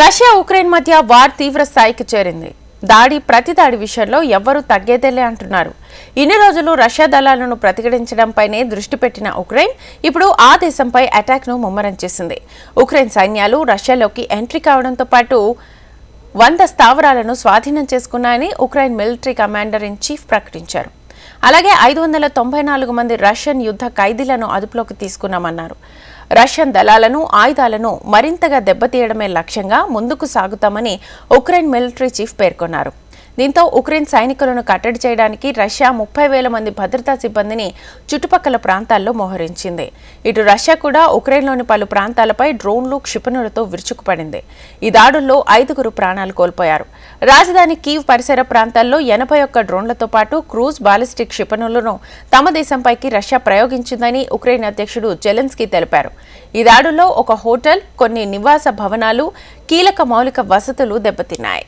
Russia Ukraine మధ్య war తీవ్ర స్థాయికి చేరింది. దాడి ప్రతి దాడి విషయంలో ఎవ్వరూ తగ్గేదేలే అంటున్నారు. ఇన్ని రోజులు రష్యా దళాలను ప్రతిఘటించడంపైనే దృష్టి పెట్టిన ఉక్రెయిన్ ఇప్పుడు ఆ దేశంపై అటాక్ను ముమ్మరం చేసింది. ఉక్రెయిన్ సైన్యాలు రష్యాలోకి ఎంట్రీ కావడంతో పాటు వంద స్థావరాలను స్వాధీనం చేసుకున్నాయని Ukraine military commander in chief ప్రకటించారు. అలాగే ఐదు వందల తొంభై నాలుగు మంది రష్యన్ యుద్ధ ఖైదీలను అదుపులోకి తీసుకున్నామన్నారు. రష్యన్ దళాలను ఆయుధాలను మరింతగా దెబ్బతీయడమే లక్ష్యంగా ముందుకు సాగుతామని ఉక్రెయిన్ మిలిటరీ చీఫ్ పేర్కొన్నారు. దీంతో ఉక్రెయిన్ సైనికులను కట్టడి చేయడానికి రష్యా ముప్పై వేల మంది భద్రతా సిబ్బందిని చుట్టుపక్కల ప్రాంతాల్లో మోహరించింది. ఇటు రష్యా కూడా ఉక్రెయిన్లోని పలు ప్రాంతాలపై డ్రోన్లు క్షిపణులతో విరుచుకుపడింది. ఈ దాడుల్లో ఐదుగురు ప్రాణాలు కోల్పోయారు. రాజధాని కీవ్ పరిసర ప్రాంతాల్లో ఎనభై ఒక్క డ్రోన్లతో పాటు క్రూజ్ బాలిస్టిక్ క్షిపణులను తమ దేశంపైకి రష్యా ప్రయోగించిందని ఉక్రెయిన్ అధ్యక్షుడు జెలెన్స్కీ తెలిపారు. ఈ దాడుల్లో ఒక హోటల్ కొన్ని నివాస భవనాలు కీలక మౌలిక వసతులు దెబ్బతిన్నాయి.